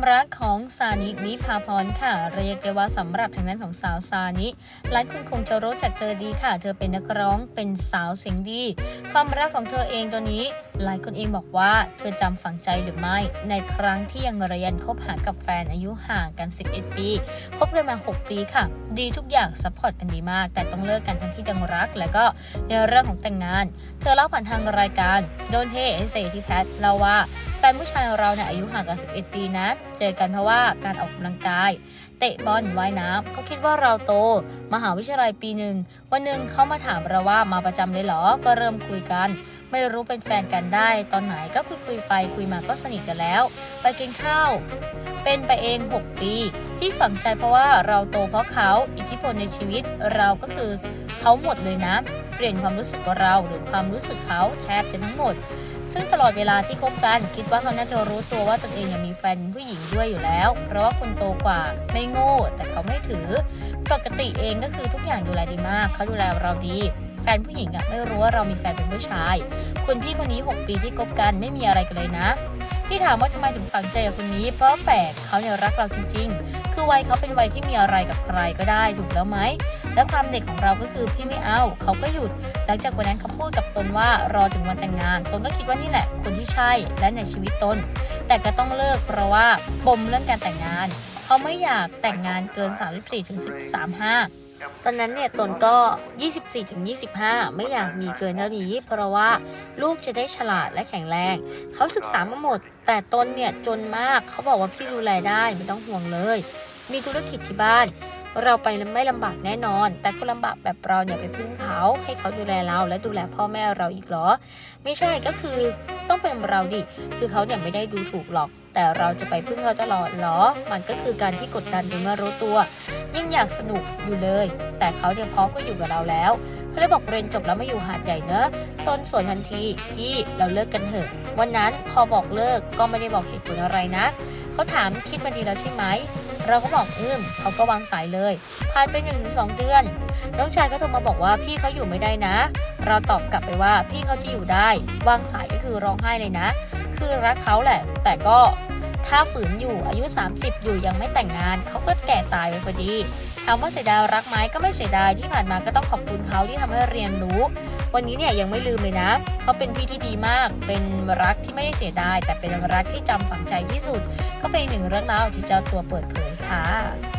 ความรักของซานินิพาพรค่ะ เรียกได้ว่าสำหรับทางด้านของสาวซานิหลายคนคงจะรู้จักเธอดีค่ะ เธอเป็นนักร้องเป็นสาวเสียงดี ความรักของเธอเองตัวนี้ หลายคนเองบอกว่าเธอจำฝังใจหรือไม่ ในครั้งที่ยังเรียนคบหากับแฟนอายุห่างกัน 11 ปีคบกันมา 6 ปีค่ะ ดีทุกอย่างซัพพอร์ตกันดีมาก แต่ต้องเลิกกันทั้งที่ดังรัก และก็ในเรื่องของแต่งงาน เธอเล่าผ่านทางรายการโดนเทเอเซที่แพทเล่าว่า นผู้ชายของเราเนี่ยอายุห่างกัน 11 ปีนะ เจอกันเพราะว่าการออกกำลังกาย เตะบอลว่ายน้ำเขาคิดว่าเราโต มหาวิทยาลัยปีหนึ่ง วันหนึ่งเขามาถามเราว่ามาประจำเลยเหรอ ก็เริ่มคุยกัน ไม่รู้เป็นแฟนกันได้ ตอนไหนก็คุยคุยไปคุยมาก็สนิทกันแล้ว ไปกินข้าว เป็นไปเอง 6 ปี ที่ฝังใจเพราะว่าเราโตเพราะเขาอิทธิพลในชีวิตเราก็คือเขาหมดเลยนะ เปลี่ยนความรู้สึกของเราหรือความรู้สึกเขาแทบจะทั้งหมด ซึ่งตลอดเวลาที่คบกันคิดว่าเขาน่าจะรู้ตัวว่าตนเองมีแฟนผู้หญิงด้วยอยู่แล้ว เพราะว่าคนโตกว่าไม่โง่ แต่เขาไม่ถือ ปกติเองก็คือทุกอย่างดูแลดีมาก เขาดูแลเราดีแฟนผู้หญิงอะไม่รู้ว่าเรามีแฟนเป็นผู้ชายคุณพี่คนนี้ 6 ปีที่คบกันไม่มีอะไรกันเลยนะพี่ถามว่าทำไมถึงฝังใจกับคนนี้ เพราะแปลกเขาเนี่ยรักเราจริง ๆ คือวัยเขาเป็นวัยที่มีอะไรกับใครก็ได้ถูกแล้วไหม และความเด็กของเราก็คือพี่ไม่เอา เขาก็หยุด หลังจากวันนั้นเขาพูดกับตนว่ารอถึงวันแต่งงาน ตนก็คิดว่านี่แหละคนที่ใช่และในชีวิตตน แต่ก็ต้องเลิกเพราะว่าปมเรื่องการแต่งงาน เขาไม่อยากแต่งงานเกิน 34ถึง35ตอนนั้นเนี่ยตนก็ 24ถึง25 ไม่อยากมีเกินเท่านี้ เพราะว่าลูกจะได้ฉลาดและแข็งแรง เขาศึกษามาหมด แต่ตนเนี่ยจนมากเขาบอกว่าพี่ดูแลได้ไม่ต้องห่วงเลย มีธุรกิจที่บ้าน เราไปไม่ลำบากแน่นอน แต่ก็ลำบากแบบเราเนี่ยไปพึ่งเขาให้เขาดูแลเราและดูแลพ่อแม่เราอีกเหรอ ไม่ใช่ก็คือต้องเป็นเราดิ คือเขาเนี่ยไม่ได้ดูถูกหรอก แต่เราจะไปพึ่งเขาตลอดเหรอ มันก็คือการที่กดดันโดยไม่รู้ตัว ยิ่งอยากสนุกอยู่เลย แต่เขาเนี่ยพร้อมก็อยู่กับเราแล้วเขาเลยบอกเรียนจบแล้วมาอยู่หาดใหญ่เนอะต้นสวนทันทีพี่เราเลิกกันเถอะ วันนั้นพอบอกเลิกก็ไม่ได้บอกเหตุผลอะไรนะเขาถามคิดมาดีแล้วใช่ไหม เราก็บอกอืมเขาก็วางสายเลยผ่านไปหนึ่งถึงสองเดือน น้องชายเขาโทรมาบอกว่าพี่เขาอยู่ไม่ได้นะ เราตอบกลับไปว่าพี่เขาจะอยู่ได้ วางสายก็คือร้องไห้เลยนะ คือรักเขาแหละ แต่ก็ถ้าฝืนอยู่อายุ 30 อยู่ยังไม่แต่งงาน เขาก็แก่ตายไปพอดีถามว่าเสียดายรักไหมก็ไม่เสียดายที่ผ่านมาก็ต้องขอบคุณเขาที่ทำให้เรียนรู้ วันนี้เนี่ยยังไม่ลืมเลยนะ เขาเป็นพี่ที่ดีมาก เป็นรักที่ไม่ได้เสียดาย แต่เป็นรักที่จำฝังใจที่สุด ก็เป็นหนึ่งเรื่องราวที่เจ้าตัวเปิดเผย 啊。